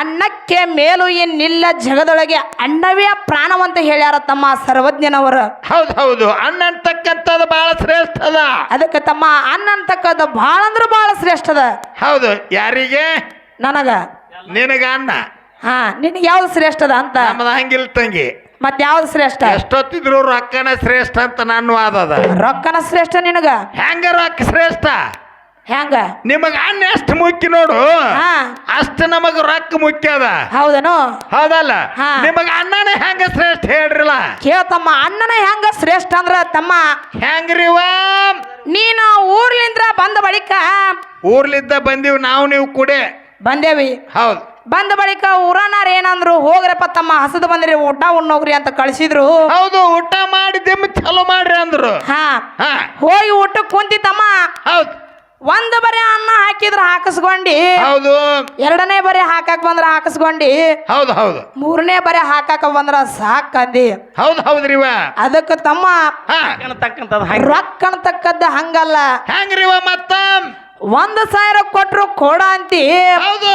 ಅನ್ನಕ್ಕೆ ಮೇಲು ಇನ್ನಿಲ್ಲ ಜಗದೊಳಗೆ ಅನ್ನವೇ ಪ್ರಾಣವಂತ ಹೇಳ್ಯಾರ ತಮ್ಮ ಸರ್ವಜ್ಞನವರು. ಹೌದು ಹೌದು ಅನ್ನ ಅಂತಕ್ಕಂಥದ್ದು ಬಹಳ ಶ್ರೇಷ್ಠ ಅದ. ಅದಕ್ಕೆ ತಮ್ಮ ಅನ್ನ ಅಂತಕ್ಕದ್ದು ಭಾಳ ಅಂದ್ರೆ ಭಾಳ ಶ್ರೇಷ್ಠ ಅದ. ಹೌದು ಯಾರಿಗೆ? ನನಗ. ನಿನಗ ಅನ್ನ ಹಾ ನಿನಗೆ ಯಾವ್ದು ಶ್ರೇಷ್ಠ ಅದ ಅಂತ? ನಮ್ಮದ ಹಂಗಿಲ್ ತಂಗಿ. ಮತ್ತೆ ಯಾವ್ದು ಶ್ರೇಷ್ಠ? ಎಷ್ಟೊತ್ತಿದ್ರು ರೊಕ್ಕನ ಶ್ರೇಷ್ಠ ಅಂತ ನಾನು ವಾದದ ರೊಕ್ಕನ ಶ್ರೇಷ್ಠ ನಿನಗ? ಹೆಂಗ ರೊಕ್ಕ ಶ್ರೇಷ್ಠ? ಹೆಂಗ ನಿಮಗ ಅನ್ನ ಎಷ್ಟು ಮುಖ್ಯ ನೋಡು? ಹಾ. ಅಷ್ಟು ನಮಗ ರೊಕ್ಕ ಮುಖ್ಯ ಅದ. ಹೌದನು? ಹೌದಲ್ಲ? ಹಾ. ನಿಮಗ ಅನ್ನನೇ ಹೆಂಗ ಶ್ರೇಷ್ಠ ಹೇಳ್ರಲ್ಲ? ಕೇಳ್ತಮ್ಮ ಅಣ್ಣನ ಹೆಂಗ ಶ್ರೇಷ್ಠ ಅಂದ್ರ ತಮ್ಮ. ಹೆಂಗ್ರಿವ ನೀನು ಊರ್ಲಿಂದ್ರ ಬಂದ ಬಳಿಕ ಊರ್ಲಿದ್ದ ಬಂದೀವಿ ನಾವು ನೀವು ಕೂಡೆ. ಬಂದೇವಿ. ಹೌದು. ಬಂದ ಬಳಿಕ ಊರನಾರ ಏನಂದ್ರು ಹೋಗ್ರಪ್ಪ ತಮ್ಮ ಹಸದು ಬಂದ್ರಿ ಊಟ ಉಣ್ಣೋಗ್ರಿ ಅಂತ ಕಳಿಸಿದ್ರು. ಹೌದು ಊಟ ಮಾಡಿ ದಿಮ್ಮ ಚಲೋ ಮಾಡ್ರಿ ಅಂದ್ರು. ಹಾ. ಹಾ. ಹೋಗಿ ಊಟಕ್ಕೆ ತಮ್ಮ. ಹೌದು. ಒಂದ್ ಬರೀ ಅನ್ನ ಹಾಕಿದ್ರ ಹಾಕಿಸ್ಕೊಂಡಿ. ಹೌದು. ಎರಡನೇ ಬರೀ ಹಾಕಕ್ ಬಂದ್ರ ಹಾಕಿಸ್ಕೊಂಡಿ. ಹೌದು ಹೌದು. ಮೂರನೇ ಬರೀ ಹಾಕಾಕ ಬಂದ್ರ ಸಾಕಂದಿ. ಹೌದು ಹೌದ್ರಿವ ಅದಕ್ಕೆ ತಮ್ಮ ಹಾ. ರೊಕ್ಕ ಅಂತಕ್ಕದ್ದ ಹಂಗಲ್ಲ. ಹೆಂಗ್ರಿವ ಮತ್ತ? ಒಂದ್ ಸಾವಿರ ಕೊಟ್ರು ಕೊಡ ಅಂತಿ. ಹೌದು.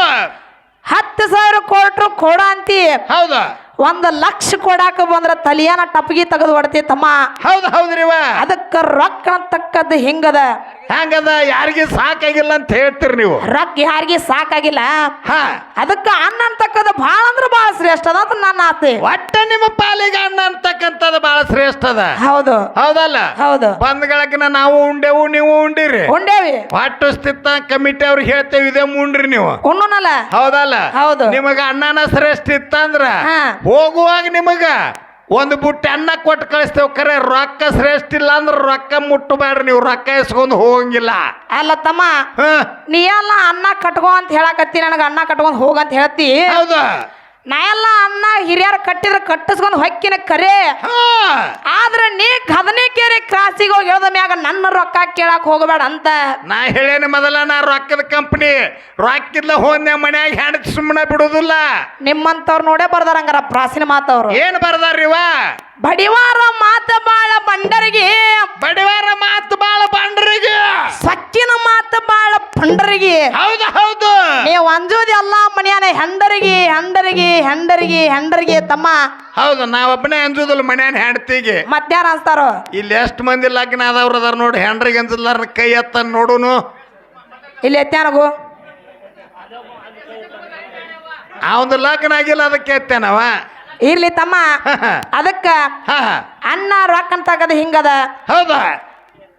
ಹತ್ತು ಸಾವಿರ ಕೊಟ್ರು ಕೊಡ ಅಂತಿ. ಹೌದು. ಒಂದ್ ಲಕ್ಷ ಕೊಡಾಕ ಬಂದ್ರ ತಲಿಯಾನ ಟಪ್ಗಿ ತೆಗೆದು ಹೊಡ್ತಿ ತಮ್ಮ. ಹೌದು ಹೌದ್ರಿ ಅದಕ್ಕ ರೊಕ್ಕ ತಕ್ಕದ್ದು ಹಿಂಗದ. ಹೆಂಗದ ಯಾರಿಗೆ ಸಾಕಾಗಿಲ್ಲ ಅಂತ ಹೇಳ್ತೀರಿ ನೀವು. ರೊಕ್ಕ ಯಾರಿಗೆ ಸಾಕಾಗಿಲ್ಲ? ಹಾ. ಅದಕ್ಕ ಅನ್ನ ಅಂತಕ್ಕದ ಭಾಳ ಅಂದ್ರೆ ಭಾಳ ಶ್ರೇಷ್ಠ ಅದ ಅಂತ ನನ್ನ ಆತಿ ಒಟ್ಟ ನಿಮ್ಮ ಪಾಲಿಗೆ ಅಣ್ಣ ಅಂತಕ್ಕಂಥದ್ದು ಬಹಳ ಶ್ರೇಷ್ಠ ಅದ. ಹೌದು. ಹೌದಲ್ಲ? ಹೌದು. ಬಂದ್ಗಳಕಿನ ನಾವು ಉಂಡೆವು ನೀವು ಉಂಡಿರಿ. ಉಂಡೇವಿ. ಒಟ್ಟು ಸ್ಥಿತ ಕಮಿಟಿ ಅವ್ರಿಗೆ ಹೇಳ್ತೇವೆ ಇದೇ ಉಂಡ್ರಿ ನೀವು. ಉಣ್ಣನಲ್ಲ ಹೌದಲ್ಲ? ಹೌದು. ನಿಮಗ ಅಣ್ಣನ ಶ್ರೇಷ್ಠ ಇತ್ತಂದ್ರ. ಹೋಗುವಾಗ ನಿಮಗ ಒಂದು ಬುಟ್ಟಿ ಅನ್ನ ಕೊಟ್ಟು ಕಳಿಸ್ತೇವೆ ಖರೆ ರೊಕ್ಕ ಶ್ರೇಷ್ಠ ಇಲ್ಲ ಅಂದ್ರೆ ರೊಕ್ಕ ಮುಟ್ಟಬೇಡ್ರಿ ನೀವು ರೊಕ್ಕ ಇಸ್ಕೊಂಡು ಹೋಗಂಗಿಲ್ಲ. ಅಲ್ಲ ತಮ್ಮ ನೀ ಎಲ್ಲ ಅನ್ನ ಕಟ್ಕೋ ಅಂತ ಹೇಳಕತ್ತಿ ನನಗೆ ಅನ್ನ ಕಟ್ಕೊಂಡು ಹೋಗಂತ ಹೇಳ್ತಿ. ಹೌದು? ನಾ ಎಲ್ಲ ಅನ್ನ ಹಿರಿಯರು ಕಟ್ಟಿದ್ರೆ ಕಟ್ಟಿಸ್ಕೊಂಡು ಹೊಕ್ಕಿನ ಕರೆ. ಆದ್ರೆ ನೀ ಕದನಿಕೇರಿ ಕ್ರಾಸಿಗೆ ಹೋಗಿ ಹೇಳ್ದ ಮ್ಯಾಗ ನನ್ನ ರೊಕ್ಕ ಕೇಳಕ್ ಹೋಗಬೇಡ ಅಂತ. ನಾ ಹೇಳೇನಿ ಮೊದಲ ನಾ ರೊಕ್ಕದ ಕಂಪ್ನಿ ರೊಕ್ಕಿದ್ಲ ಹೋದ್ನೆ ಮನ್ಯಾಗ ಹೆಣತ್ ಸುಮ್ಮನೆ ಬಿಡುದಿಲ್ಲ. ನಿಮ್ಮಂತವ್ರು ನೋಡೇ ಬರ್ದಾರ ಹಂಗಾರ ಪ್ರಾಸಿನ ಮಾತವ್ರು. ಏನ್ ಬರ್ದಾರಿವ ಬಡಿವಾರ ಮಾತ ಬಾಳ ಬಂಡರಿಗೆ. ಬಡಿವಾರ ಮಾತು ಬಾಳ ಬಂಡರಿಗೆ. ಸಕ್ಕಿನ ಮಾತು ಬಾಳ ಪಂಡರಿಗೆ. ಹೌದು. ನೀವು ಅಂಜೋದಿ ಅಲ್ಲ ಮನೆಯಾನ ಹೆಂಡರಿಗೆ ಹೆಂಡರಿಗೆ ಹೆಂಡರಿಗೆ ಹೆಂಡರಿಗೆ ತಮ್ಮ ಹೌದು ನಾವೊಬ್ಬನೇ ಅಂಜುದಿಲ್ಲ ಮನ್ಯಾನ ಹೆಂಡತಿಗೆ. ಮಧ್ಯಾಹ್ನ ಅಂತಾರೋ ಇಲ್ಲಿ ಎಷ್ಟು ಮಂದಿ ಲಗ್ನ ಆದವ್ರು ಅದಾರ ನೋಡಿ ಹೆಂಡ್ರಿಗೆ ಅಂಜಲ್ಲಾರ ಕೈ ಎತ್ತ ನೋಡುನು. ಇಲ್ಲಿ ಎತ್ತಾನಗು ಅವಂದು ಲಗ್ನ ಆಗಿಲ್ಲ ಅದಕ್ಕೆ ಎತ್ತೇನವ? ಇರ್ಲಿ ತಮ್ಮ. ಅದಕ್ಕ ಅನ್ನ ರೊಕ್ಕ ಹಿಂಗದ. ಹೌದಾ?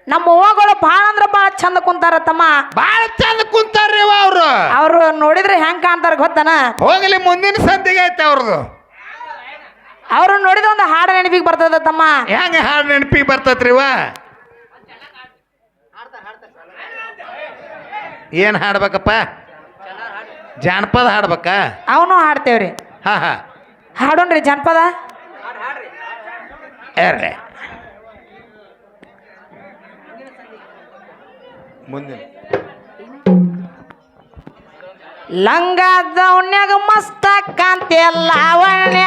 ನಮ್ಮ ಅವ್ವಗಳು ಭಾಳ ಅಂದ್ರೆ ಭಾಳ ಚಂದ ಕುಂತಾರ ತಮ್ಮ. ಬಾಳ ಚಂದ ಕುಂತಾರ್ರಿ ಅವರು. ಅವರು ನೋಡಿದ್ರೆ ಹೆಂಗ್ ಕಾಣ್ತಾರ ಗೊತ್ತನ? ಹೋಗಲಿ ಮುಂದಿನ ಸಂಧಿಗೆ ಐತೆ ಅವ್ರದ್ದು ಅವರು ನೋಡಿದ್ರೆ ಒಂದು ಹಾಡು ನೆನಪಿಗೆ ಬರ್ತದ ತಮ್ಮ. ಹೆಂಗ ಹಾಡು ನೆನಪಿಗೆ ಬರ್ತೈತ್ರಿ ಇವ ಏನ್ ಹಾಡ್ಬೇಕಪ್ಪ? ಜಾನಪದ ಹಾಡ್ಬೇಕಾ? ಅವನು ಹಾಡ್ತೇವ್ರಿ. ಹಾ ಹಾ. ಹಾಡೋಣ್ರಿ ಜಾನಪದ. ಏರ್ಲೆ ಮುಂದಿನ. ಲಂಗ ದೌನ್ಯಾಗ ಮಸ್ತ ಕಾಂತಿ ಲಾವಣ್ಯ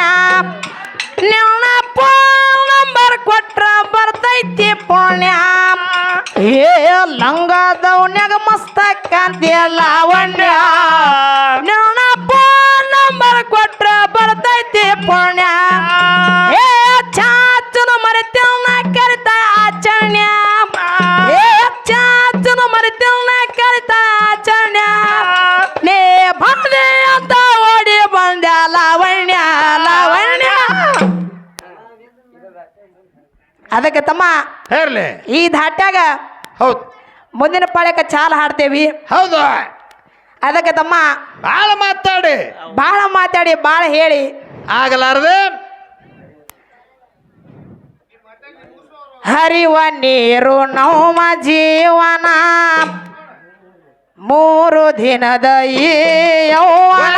ನಿನ್ನ ಫೋನ್ ನಂಬರ್ ಕೊಟ್ರ ಬರ್ತೈತಿ ಪುಣ್ಯ. ಏ ಲಂಗ ದೌನ್ಯಾಗ ಮಸ್ತ ಕಾಂತಿ ಲಾವಣ್ಯ ಅದಕ್ಕೆ ತಮ್ಮ ಹೇರ್ಲಿ. ಈ ಧಾಟ್ಯಾಗ ಹೌದು. ಮುಂದಿನ ಪಾಳ್ಯಕ್ಕೆ ಚಾಲ ಹಾಡ್ತೇವಿ. ಹೌದು. ಅದಕ್ಕೆ ತಮ್ಮ ಭಾಳ ಮಾತಾಡಿ. ಭಾಳ ಮಾತಾಡಿ ಭಾಳ ಹೇಳಿ. ಆಗಲಾರದೆ. ಹರಿವ ನೀರು ನೋಮ ಜೀವನ. ಮೂರು ದಿನದ ಈ ಯೌವನ.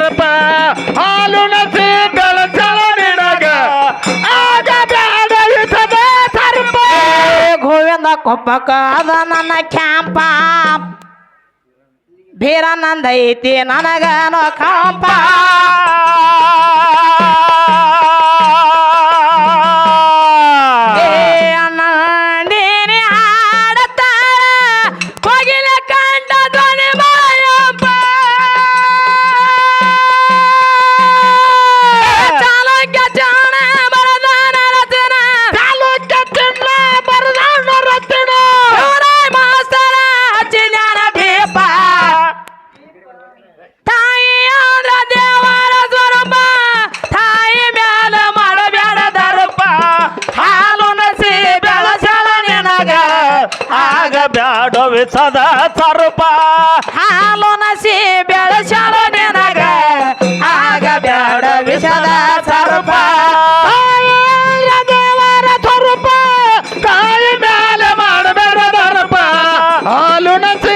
ಕೊಪ್ಪಕ ಅದ ನನ್ನ ಕ್ಯಾಂಪ ಬೀರ ನಂದೈತಿ ನನಗನೋ ಕಾಂಪ ಬ್ಯಾಡವೆ ಸದಾ ಸರ್ಪ ಹಾಲು ನಸಿ ಬೆಳಸಳ ನಿನಗ ಆಗ ಬ್ಯಾಡ ಸದಾ ತಾಯಿಯ ದೇವರ ಮ್ಯಾಲೆ ಮಾಡಬೇಡ ದರ್ಪ ಹಾಲು ನಸಿ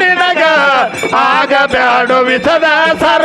ನಿನಗ ಆಗ ಬ್ಯಾಡ ವಿಸದ ಸರ್ಪ